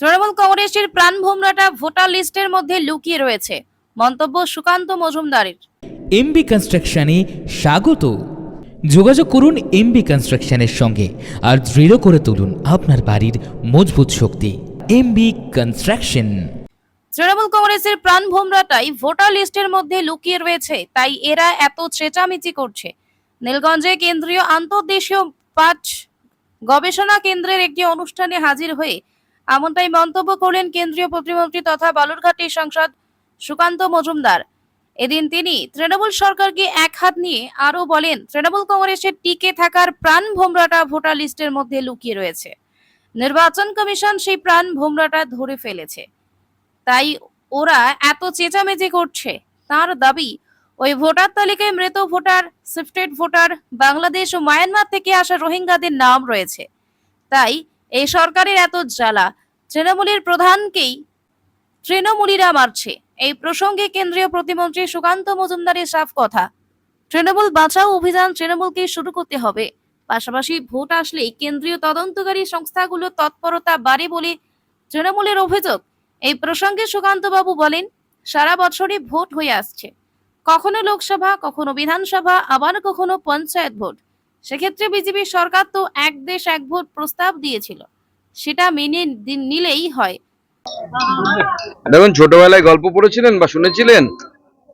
তৃণমূল কংগ্রেসের প্রাণ ভোমরাটা ভোটার লিস্টের মধ্যে লুকিয়ে রয়েছে। মন্তব্য সুকান্ত মজুমদারের। এমবি কনস্ট্রাকশনে স্বাগত। যোগাযোগ করুন এমবি কনস্ট্রাকশনের সঙ্গে আর দৃঢ় করে তুলুন আপনার বাড়ির মজবুত শক্তি। MB construction. তৃণমূল কংগ্রেসের প্রাণ ভোমরাটাই ভোটার লিস্টের মধ্যে লুকিয়ে রয়েছে তাই এরা এত চেঁচামেচি করছে। নীলগঞ্জে কেন্দ্রীয় আন্তর্দেশীয় পাঁচ গবেষণা কেন্দ্রের একটি অনুষ্ঠানে হাজির হয়ে এমনটাই মন্তব্য করলেন কেন্দ্রীয় প্রতিমন্ত্রী তথা বালুরঘাটের সাংসদ সুকান্ত মজুমদার। এদিন তিনি তৃণমূল সরকারকে এক হাত নিয়ে আরও বলেন, তৃণমূল কংগ্রেসের টিকে থাকার প্রাণ ভোমরাটা ভোটার লিস্টের মধ্যে লুকিয়ে রয়েছে। নির্বাচন কমিশন সেই প্রাণ ভোমরাটা ধরে ফেলেছে। তাই ওরা এত চেঁচামেচি করছে। তার দাবি, ওই ভোটার তালিকায় মৃত ভোটার, শিফটেড ভোটার, বাংলাদেশ ও মায়ানমার থেকে আসা রোহিঙ্গাদের নাম রয়েছে। তাই এই সরকারের এত জ্বালা, তৃণমূলের প্রধানকেই তৃণমূলীরা মারছে। এই প্রসঙ্গে কেন্দ্রীয় প্রতিমন্ত্রী সুকান্ত মজুমদারের সাফ কথা, তৃণমূল বাঁচাও অভিযান তৃণমূলকে শুরু করতে হবে। পাশাপাশি ভোট আসলেই কেন্দ্রীয় তদন্তকারী সংস্থাগুলো তৎপরতা বাড়ে বলে তৃণমূলের অভিযোগ। এই প্রসঙ্গে সুকান্তবাবু বলেন, সারা বছরই ভোট হয়ে আসছে। কখনো লোকসভা, কখনো বিধানসভা, আবার কখনো পঞ্চায়েত ভোট। সেক্ষেত্রে বিজেপি সরকার তো এক দেশ, এক ভোট প্রস্তাব দিয়েছিল। সেটা মেনে নিলেই হয়। দেখুন, ছোটবেলায় গল্প পড়েছিলেন বা শুনেছিলেন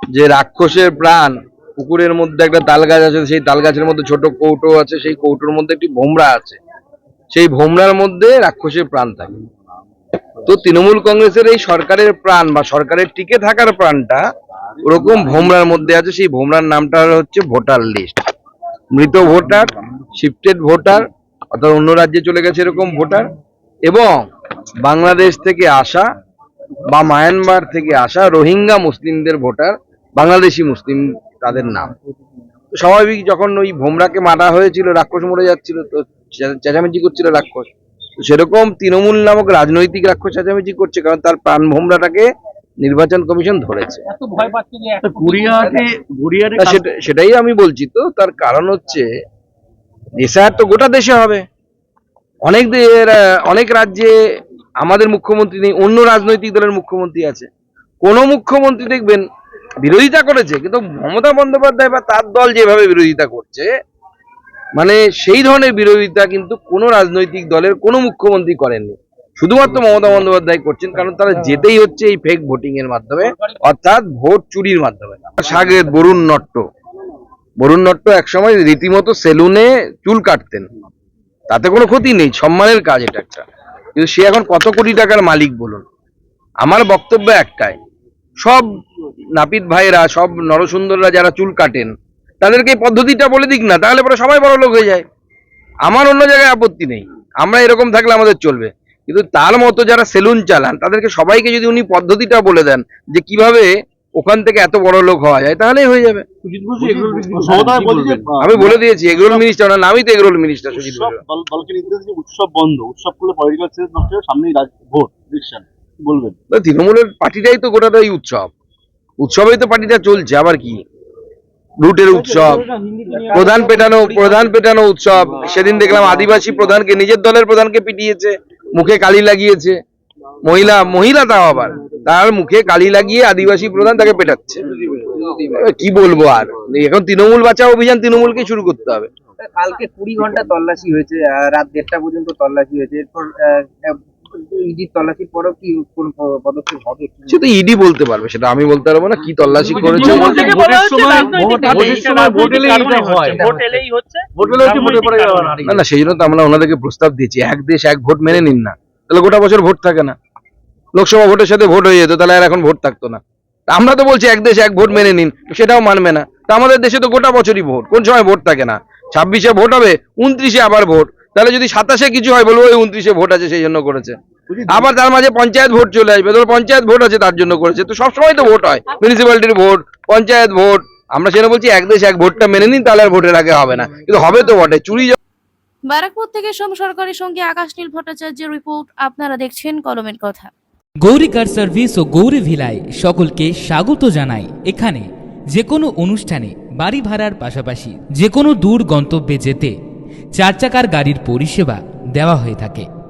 যে রাক্ষসের প্রাণ পুকুরের মধ্যে একটা তাল গাছ আছে, সেই তাল গাছের মধ্যে ছোট কৌটো আছে, সেই কৌটোর মধ্যে একটি ভোমরা আছে। সেই ভোমরার মধ্যে রাক্ষসের প্রাণ থাকে। তো তৃণমূল কংগ্রেসের এই সরকারের প্রাণ বা সরকারের টিকে থাকার প্রাণটা ওরকম ভোমরার মধ্যে আছে, সেই ভোমরার নামটা হচ্ছে ভোটার লিস্ট। মৃত ভোটার শিফটেড ভোটার, অর্থাৎ অন্য রাজ্যে চলে গেছে এরকম ভোটার, এবং বাংলাদেশ থেকে আসা বা মায়ানমার থেকে আসা রোহিঙ্গা মুসলিমদের ভোটার, বাংলাদেশি মুসলিম তাদের নাম। স্বাভাবিক যখন ওই ভোমরাকে মারা হয়েছিল, রাক্ষস মরে যাচ্ছিল, তো চেঁচামেচি করছিল রাক্ষস। সেরকম তৃণমূল নামক রাজনৈতিক রাক্ষস চেঁচামেচি করছে, কারণ তার প্রাণ ভোমরাটাকে নির্বাচন কমিশন ধরেছে। সেটাই আমি বলছি তো তার কারণ হচ্ছে এসআর তো গোটা দেশে হবে। অনেক অনেক রাজ্যে আমাদের মুখ্যমন্ত্রী নেই অন্য রাজনৈতিক দলের মুখ্যমন্ত্রী আছে। কোন মুখ্যমন্ত্রী দেখবেন বিরোধিতা করেছে কিন্তু মমতা বন্দ্যোপাধ্যায় বা তার দল যেভাবে বিরোধিতা করছে মানে সেই ধরনের বিরোধিতা কিন্তু কোনো রাজনৈতিক দলের কোনো মুখ্যমন্ত্রী করেননি। শুধুমাত্র মমতা বন্দ্যোপাধ্যায় করছেন কারণ তারা যেতেই হচ্ছে এই ফেক ভোটিং এর মাধ্যমে অর্থাৎ ভোট চুরির মাধ্যমে। সাগের বরুণ নট্ট। বরুণ নট্ট একসময় রীতিমতো সেলুনে চুল কাটতেন। তাতে কোনো ক্ষতি নেই সম্মানের কাজ এটা একটা। কিন্তু সে এখন কত কোটি টাকার মালিক বলুন? আমার বক্তব্য একটাই সব নাপিত ভাইরা সব নরসুন্দররা যারা চুল কাটেন তাদেরকে এই পদ্ধতিটা বলে দিক না তাহলে পরে সবাই বড় লোক হয়ে যায়। আমার অন্য জায়গায় আপত্তি নেই। আমরা এরকম থাকলে আমাদের চলবে। কিন্তু তার মতো যারা সেলুন চালান তাদেরকে সবাইকে যদি উনি পদ্ধতিটা বলে দেন যে কীভাবে ওখান থেকে এত বড় লোক হওয়া যায় তাহলেই হয়ে যাবে। সুজিত বসু এগুলো সহদায় বলছে যে আমি বলে দিয়েছি এগরোল মিনিস্টার ওনার নামই তো এগরোল মিনিস্টার সুজিত উৎসব বন্ধ উৎসব করলে পলিটিক্যাল সামনেই ভোট ইলেকশন বলবেন? তৃণমূলের পার্টিটাই তো গোটাটাই উৎসব। উৎসবেই তো পার্টিটা চলছে আবার কি? রুটের উৎসব প্রধান পেটানো প্রধান পেটানো উৎসব। সেদিন দেখলাম আদিবাসী প্রধানকে নিজের দলের প্রধানকে পিটিয়েছে। মুখে কালি লাগিয়েছে। মহিলা মহিলা তাও আবার। তার মুখে কালি লাগিয়ে আদিবাসী প্রধান তাকে পেটাচ্ছে। কি বলব আর? এখন তৃণমূল বাঁচা অভিযান তৃণমূলকে শুরু করতে হবে। কালকে কুড়ি ঘণ্টা তল্লাশি হয়েছে রাত দেড়টা পর্যন্ত তল্লাশি হয়েছে। এরপর তল্লাশির পরেও কি কোন পদক্ষেপ হবে? সেটা ইডি বলতে পারবে সেটা আমি বলতে পারব না কি তল্লাশি করেছে। হয় না না সেই জন্য তো আমরা ওনাদেরকে প্রস্তাব দিয়েছি এক দেশ এক ভোট মেনে নিন না। তাহলে গোটা বছর ভোট থাকে না। লোকসভা ভোটের সাথে ভোট হয়ে যেত তাহলে আর এখন ভোট থাকতো না। আমরা তো বলছি এক দেশ এক ভোট মেনে নিন সেটাও মানবে না। তা আমাদের দেশে তো গোটা বছরই ভোট কোন সময় ভোট থাকে না? ছাব্বিশে ভোট হবে উনত্রিশে আবার ভোট। তাহলে যদি সাতাশে কিছু হয় বলব ওই উনত্রিশে ভোট আছে সেই জন্য করেছে। আবার তার মাঝে পঞ্চায়েত ভোট চলে আসবে। ধরো পঞ্চায়েত ভোট আছে তার জন্য করেছে। তো সবসময় তো ভোট হয় মিউনিসিপ্যালিটির ভোট পঞ্চায়েত ভোট। আমরা সেটা বলছি এক দেশ এক ভোটটা মেনে নিন তাহলে আর ভোটের আগে হবে না। কিন্তু হবে তো বটে। চুরি ব্যারাকপুর থেকে সোম সরকারের সঙ্গে আকাশ নীল ভট্টাচার্যের রিপোর্ট আপনারা দেখছেন কলমের কথা। গৌরী কার সার্ভিস ও গৌরী ভিলায় সকলকে স্বাগত জানাই। এখানে যে কোনো অনুষ্ঠানে বাড়ি ভাড়ার পাশাপাশি যে কোনো দূর গন্তব্যে যেতে চার চাকার গাড়ির পরিষেবা দেওয়া হয়ে থাকে।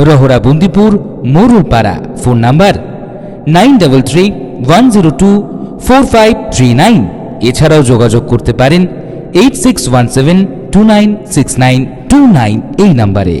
Rahara Bundipur Morulpara phone number nine double three one zero two four five three nine এছাড়াও যোগাযোগ করতে পারেন eight six one seven two nine six nine two nine এই নাম্বারে